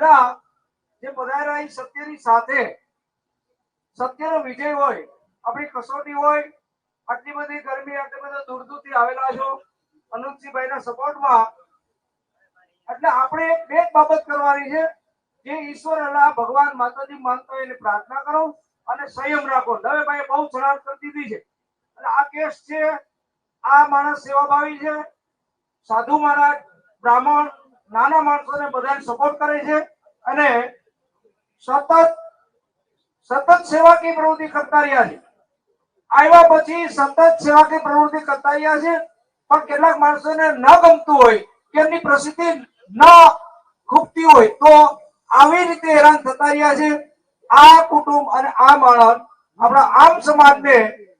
બધા, જે પધાર્યા સત્યની સાથે. સત્યનો વિજય હોય, આપણી કસોટી હોય, આટલી બધી ગરમી, આટલી બધા દૂર દૂરથી આવેલા છો અનુપસિંહભાઈના સપોર્ટમાં. એટલે આપણે બે બાબત કરવાની છે, જે ઈશ્વર અલ્લાહ ભગવાન માતાજી માનતા હોય એને પ્રાર્થના કરો અને સંયમ રાખો. દવેભાઈ બહુ શરાર કરી દીધી છે. અને આ કેસ છે, આ માણસ સેવાભાવી છે, સાધુ મહારાજ, બ્રાહ્મણ નાના માણસોને બધાને સપોર્ટ કરે છે અને સતત સતત સેવાકીય પ્રવૃત્તિ કરતા રહ્યા છે. આવ્યા પછી સતત સેવાકીય પ્રવૃત્તિ કરતા રહ્યા છે, પણ કેટલાક માણસોને ન ગમતું હોય કે એમની પ્રસિદ્ધિ ન ખૂબતી હોય, તો આવી રીતે હેરાન થતા રહ્યા છે. આ કુટુંબ અને આ માણસ આપણા આમ સમાજને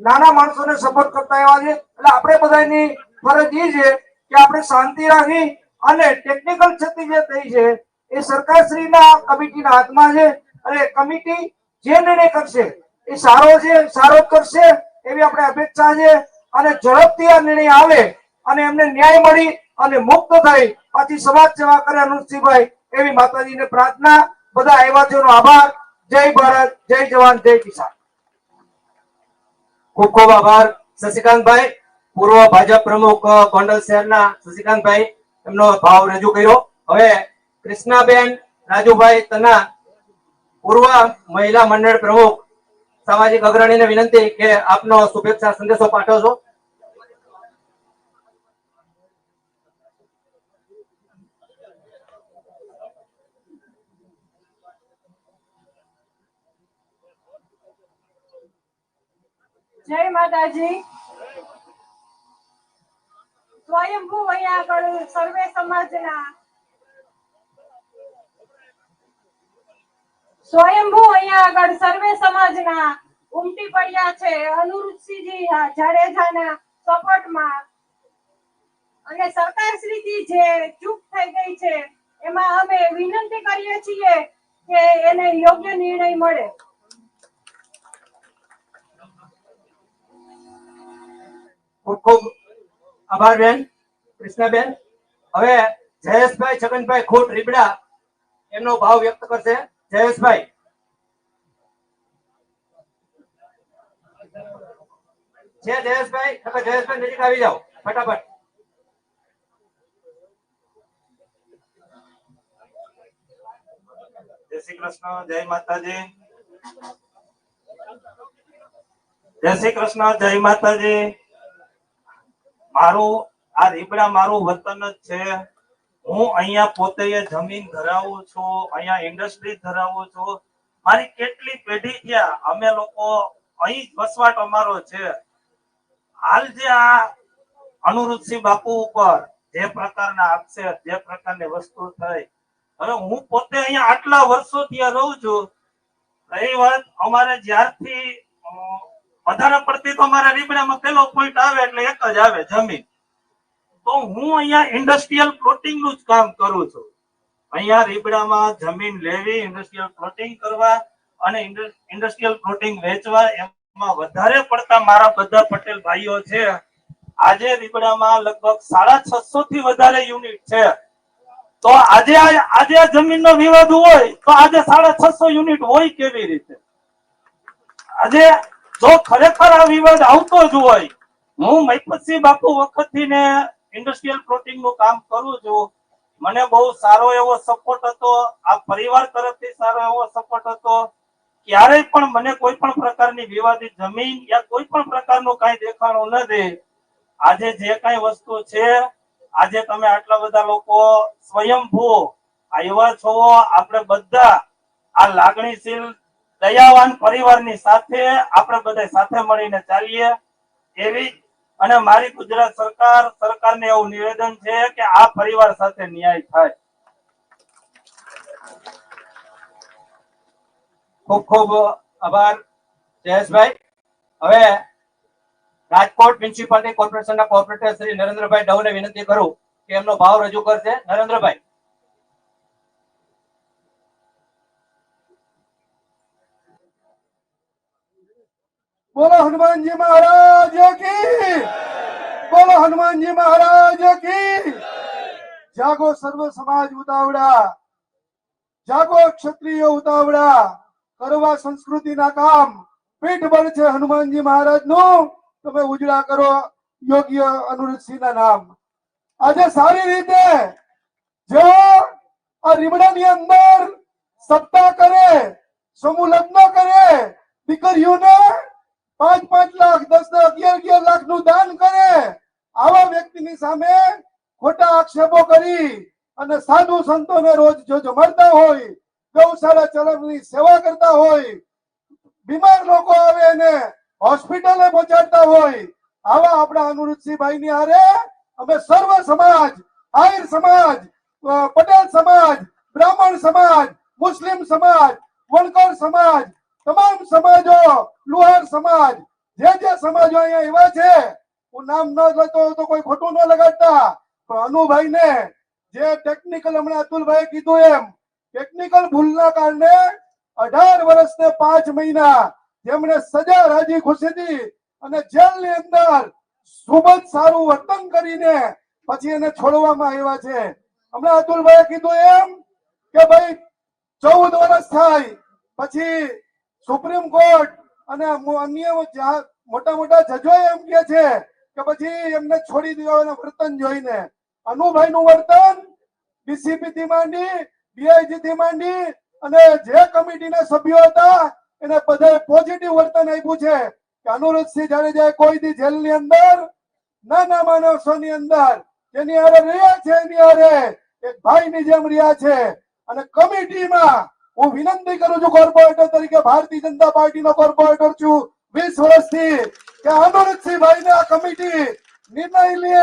નાના માણસોને સપોર્ટ કરતા એવા છે. એટલે આપણે બધાની ફરજ એ છે કે આપણે શાંતિ રાખી અને ટેકનિકલ ક્ષતિ જે થઈ છે, એ સરકારશ્રીના કમિટીના હાથમાં છે અને કમિટી જે નિર્ણય કરશે, એ સારો છે, સારો કરશે એવી આપણે અપેક્ષા છે. અને ઝડપથી આ નિર્ણય આવે અને એમને ન્યાય મળી અને મુક્ત થઈ પાછી સમાજ સેવા કરે અનુપસિંહભાઈ એવી માતાજીને પ્રાર્થના. બધા આવ્યાનો આભાર. જય ભારત, જય જવાન, જય કિસાન. ખૂબ ખૂબ આભાર, શશિકાંતભાઈ. પૂર્વ ભાજપ પ્રમુખ ગોંડલ શહેરના શશિકાંતભાઈ. એમનો ભાવ રજૂ કર્યો. હવે કૃષ્ણાબેન, રાજુભાઈ તના પૂર્વ મહિલા મંડળ પ્રમુખ સામાજિક અગ્રણીને વિનંતી કે આપનો શુભેચ્છા સંદેશો પાઠવશો જય માતાજી. સ્વયંભૂ અહીંયા આગળ સર્વે સમાજના. સ્વયંભૂ અહીંયા આગળ સર્વે સમાજના ઉમટી પડ્યા છે. અનુરૂપસિંહજી જાડેજાના સપોર્ટમાં. અને સરકારશ્રીથી જે ચૂપ થઈ ગઈ છે, એમાં અમે વિનંતી કરીએ છીએ કે એને યોગ્ય નિર્ણય મળે. ખૂબ ખૂબ આભાર બેન, કૃષ્ણાબેન. હવે જયેશભાઈ છગનભાઈ ખોટ રીબડા એમનો ભાવ વ્યક્ત કરશે. જયેશભાઈ. છે જયેશભાઈ જયેશભાઈ નજીક આવી જાઓ. ફટાફટ. જય શ્રી કૃષ્ણ, જય માતાજી. જય શ્રી કૃષ્ણ, જય માતાજી. મારું, આ રીબડા મારું વતન જ છે. હું અહીંયા પોતે જમીન ધરાવું છું, અહીંયા ઇન્ડસ્ટ્રી ધરાવું છું. મારી કેટલી પેઢી ગયા અમે લોકો અહીં વસવાટ અમારો છે. હાલ જે આ અનુરૂપસિંહ બાપુ ઉપર જે પ્રકારના આક્ષેપ, જે પ્રકારની વસ્તુ થઈ, હવે હું પોતે અહીંયા આટલા વર્ષો ત્યાં રહું છું. રહી વાત અમારે જ્યારથી વધારે પડતી તો મારા રીબડામાં પેલો પોઈન્ટ આવે એટલે એક જ આવે જમીન. તો હું અહીંયા ઇન્ડસ્ટ્રીયલ પ્લોટિંગનું જ કામ કરું છું. અહીંયા રીબડામાં જમીન લેવી ઇન્ડસ્ટ્રીયલ પ્લોટિંગ કરવા અને ઇન્ડસ્ટ્રીયલ પ્લોટિંગ વેચવા એમાં વધારે પડતા મારા બધા પટેલ ભાઈઓ છે. આજે રીબડામાં લગભગ સાડા છસો થી વધારે યુનિટ છે. તો આજે આજે આ જમીનનો વિવાદ હોય તો આજે સાડા છસો યુનિટ હોય કેવી રીતે? આજે જો ખરેખર આ વિવાદ આવતો જ હોય, હું મહિપતસિંહ બાપુ વખતથી ને ઇન્ડસ્ટ્રીયલ પ્લોટિંગનું કામ કરું છું. મને બહુ સારો એવો સપોર્ટ હતો. આ પરિવાર તરફથી સારો એવો સપોર્ટ હતો. ક્યારેય પણ મને કોઈ પણ પ્રકારની વિવાદિત જમીન યા કોઈ પણ પ્રકારનું કઈ દેખાણું ન દે. આજે જે કઈ વસ્તુ છે, આજે તમે આટલા બધા લોકો સ્વયંભૂ આવ્યા છો, આપણે બધા આ લાગણીશીલ દયાવાન પરિવારની સાથે આપણે બધા સાથે મળીને ચાલીએ એવી અને મારી ગુજરાત સરકાર, સરકારને એવું નિવેદન છે કે આ પરિવાર સાથે ન્યાય થાય. ખૂબ ખૂબ આભાર, જયેશભાઈ. હવે રાજકોટ મ્યુનિસિપાલિટી કોર્પોરેશનના કોર્પોરેટર શ્રી નરેન્દ્રભાઈ ડવને વિનંતી કરું કે એમનો ભાવ રજૂ કરશે. નરેન્દ્રભાઈ. બોલો હનુમાનજી મહારાજ કી બોલો હનુમાનજી મહારાજ કી જાગો સર્વ સમાજ ઉતાવળા. જાગો ક્ષત્રિય ઉતાવળા. કરવા સંસ્કૃતિના કામ. પીઠ બળ છે હનુમાનજી મહારાજનું. તમે ઉજળા કરો યોગ્ય અનુરૂધસિંહના નામ. આજે સારી રીતે જો આ રીમડાની અંદર સત્તા કરે, સમૂહ લગ્ન કરે, દીકરીઓને પાંચ પાંચ લાખ દસ દસ અગિયાર અગિયાર લાખનું દાન કરે. આવા વ્યક્તિની સામે ખોટા આક્ષેપો કરી અને સાધુ સંતોને રોજ જો જમાડતા હોય, ગૌશાળા ચલાવવાની સેવા કરતા હોય, બીમાર લોકો આવે એને હોસ્પિટલે પહોંચાડતા હોય, આવા આપણા અનુરૂધસિંહભાઈ ની હારે અમે સર્વ સમાજ આહિર સમાજ પટેલ સમાજ, બ્રાહ્મણ સમાજ, મુસ્લિમ સમાજ, વણકર સમાજ તમામ સમાજો, લુહાર સમાજ, જે જે સમાજો અહીંયા એવા છે, હું નામ ન લેતો તો કોઈ ખોટું ન લગાડતા, પણ અનુભાઈ ને જે ટેકનિકલ હમણાં અતુલભાઈ કીધું એમ ટેકનિકલ ભૂલના કારણે અઢાર વર્ષ ને પાંચ મહિના જેમણે સજા રાજી ખુશીથી અને જેલની અંદર ખૂબ જ સારું વર્તન કરીને પછી એને છોડવામાં આવ્યા છે. હમણાં અતુલભાઈ કીધું એમ કે ભાઈ, ચૌદ વર્ષ થાય, પછી સુપ્રીમ કોર્ટ અને અન્ય મોટા મોટા જજો એમ કે છે કે પછી એમને છોડી દેવાના વર્તન જોઈને. અનુભાઈ નું વર્તન બીસીપી થી માંડી બીઆઈજી થી માંડી અને જે કમિટીના સભ્યો હતા એને બધાએ પોઝિટિવ વર્તન આપ્યું છે. કે અનુરૂધસિંહ જાડેજા કોઈ દી જેલની અંદર નાના માણસોની અંદર. જેની હારે રહ્યા છે, એની હારે એક ભાઈની જેમ રહ્યા છે. અને કમિટીમાં હું વિનંતી કરું છું કોર્પોરેટર તરીકે ભારતીય જનતા પાર્ટીનો કોર્પોરેટર છું. વીસ વર્ષથી કે અનુરૂધસિંહ ભાઈને આ કમિટી નિર્ણય લે.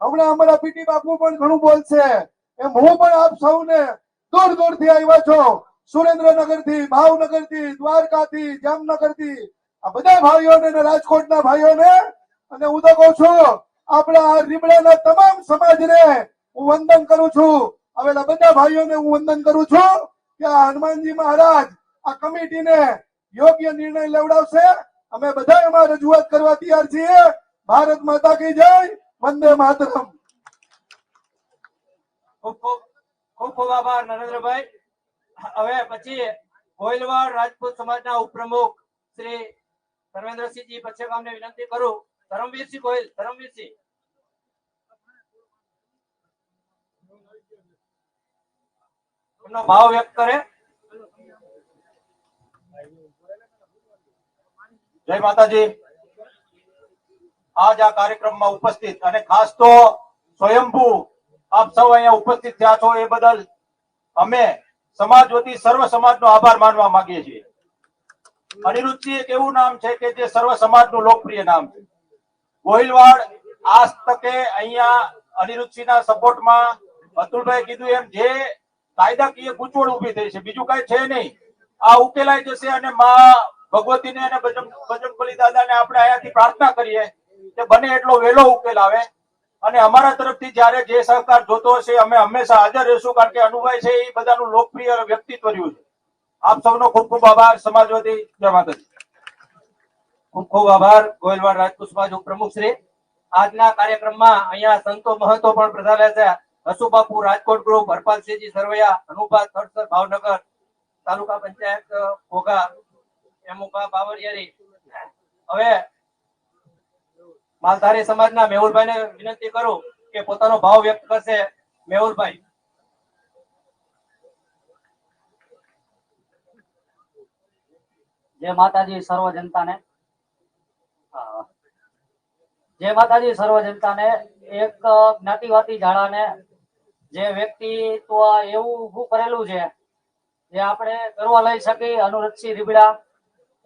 હમણાં અમારા પીટી બાપુ પણ ઘણું બોલશે. એમ હું પણ આપ સૌને દૂર દૂરથી આવ્યા છો. સુરેન્દ્રનગરથી ભાવનગરથી દ્વારકા થી જામનગરથી આ બધા ભાઈઓને રાજકોટના ભાઈઓને અને હું તો કહું છું, આપણા આ રીબડાના તમામ સમાજને હું વંદન કરું છું. આવેલા બધા ભાઈઓને હું વંદન કરું છું. કે હનુમાનજી મહારાજ, આ કમિટીને યોગ્ય નિર્ણય લેવડાવશે? અમે બધા એમાં રજૂઆત કરવા તૈયાર છીએ. ભારત માતા કી જય, વંદે માતરમ. ખૂબ ખૂબ આભાર નરેન્દ્રભાઈ. હવે પછી ગોયલવાડ રાજપૂત સમાજના ઉપપ્રમુખ શ્રી ધર્મેન્દ્રસિંહજી પચ્છેગામને વિનંતી કરું. ધરમવીરસિંહ ગોયલ, ધરમવીરસિંહ. એમનો ભાવ વ્યક્ત કરે. જય માતાજી. આજ આ કાર્યક્રમમાં ઉપસ્થિત અને ખાસ તો સ્વયંભુ આપ સૌ અહીંયા ઉપસ્થિત થયા છો એ બદલ અમે સમાજ વતી સર્વ સમાજનો આભાર માનવા માંગીએ છીએ. અનિરુદ્ધજી, એક એવું નામ છે કે જે સર્વ સમાજનું લોકપ્રિય નામ છે. ગોહિલવાડ આ તકે અહીંયા અનિરુદ્ધસિંહના સપોર્ટમાં અતુલભાઈ કીધું એમ, જે કાયદાકીય ગૂંચવણ ઊભી થઈ છે. બીજું કઈ છે નહીં. આ ઉકેલાઈ જશે અને માં ભગવતીને અને બજરંગ બજરંગબલી દાદાને આપણે અહીંયાથી પ્રાર્થના કરીએ કે બને એટલો વહેલો ઉકેલ આવે. અને અમારા તરફથી જ્યારે જે સહકાર જોતો હશે, અમે હંમેશા હાજર રહેશું કારણ કે અનુભાઈ છે એ બધાનું લોકપ્રિય વ્યક્તિત્વ રહ્યું છે. આપ સૌનો ખૂબ ખૂબ આભાર. સમાજ વતી જય માતાજી. ખૂબ ખૂબ આભાર. ગોયલવાડ રાજપૂત સમાજ પ્રમુખ શ્રી. આજના કાર્યક્રમમાં અહીંયા સંતો મહંતો પણ પધાર્યા છે. હસુબાપુ રાજકોટ ગ્રુપ હરપાલસિંહજી સરવૈયા અનુભા થડસર ભાવનગર, તાલુકા પંચાયત ઘોઘા એમુકા બાવરિયારી હવે માલધારી સમાજના મેહુલભાઈને વિનંતી કરું કે પોતાનો ભાવ વ્યક્ત કરશે. મેહુલભાઈ. જય માતાજી સર્વ જનતાને. જય માતાજી સર્વ જનતાને. એક જ્ઞાતિવાદી ઝાડાને જે વ્યક્તિત્વ એવું ઊભું કરેલું છે, જે આપણે ગર્વ લઈ શકી અનુરક્ષી રીબડા,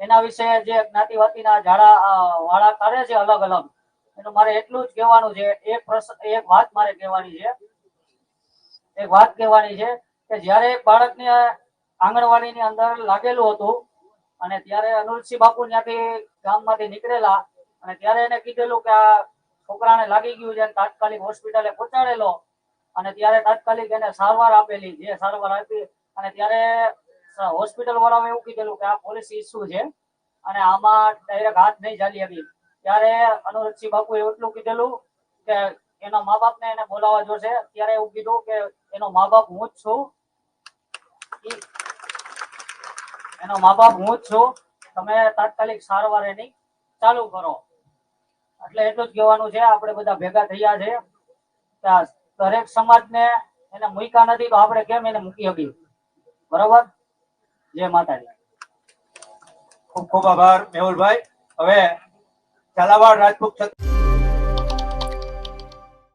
એના વિશે જે જ્ઞાતિવાતીના ઝાડા વાળા કરે છે અલગ અલગ, એનું મારે એટલું જ કહેવાનું છે, એક પ્રશ્ન એક વાત મારે કહેવાની છે, એક વાત કહેવાની છે કે જ્યારે એક બાળકને આંગણવાડીની અંદર લાગેલું હતું અને ત્યારે અનુરસિંહ બાપુ ત્યાંથી ગામમાંથી નીકળેલા અને ત્યારે એને કીધેલું કે આ છોકરાને લાગી ગયું છે તાત્કાલિક હોસ્પિટલે પહોંચાડેલો અને ત્યારે તાત્કાલિક એને સારવાર આપેલી, જે સારવાર આપી અને ત્યારે હોસ્પિટલ વાળાઓ એવું કીધેલું કે આ પોલિસી ઇસ્યુ છે અને આમાં ડાયરેક્ટ હાથ નહીં ચાલી હતી ત્યારે અનુરજસિંહ બાપુ એટલું કીધેલું કે એના મા બાપને એને બોલાવવા જોશે. ત્યારે એવું કીધું કે એનો મા બાપ હું જ છું. એનો મા બાપ હું જ છું. તમે તાત્કાલિક સારવાર એની ચાલુ કરો. એટલે એટલું જ કહેવાનું છે. આપણે બધા ભેગા થયા છે. દરેક સમાજને એને મૂક્યા નથી તો આપણે કેમ એને મૂકી શકીએ? બરોબર? જય માતાજી. ખૂબ ખૂબ આભાર મેહુલભાઈ. હવે ઝાલાવાડ રાજપૂત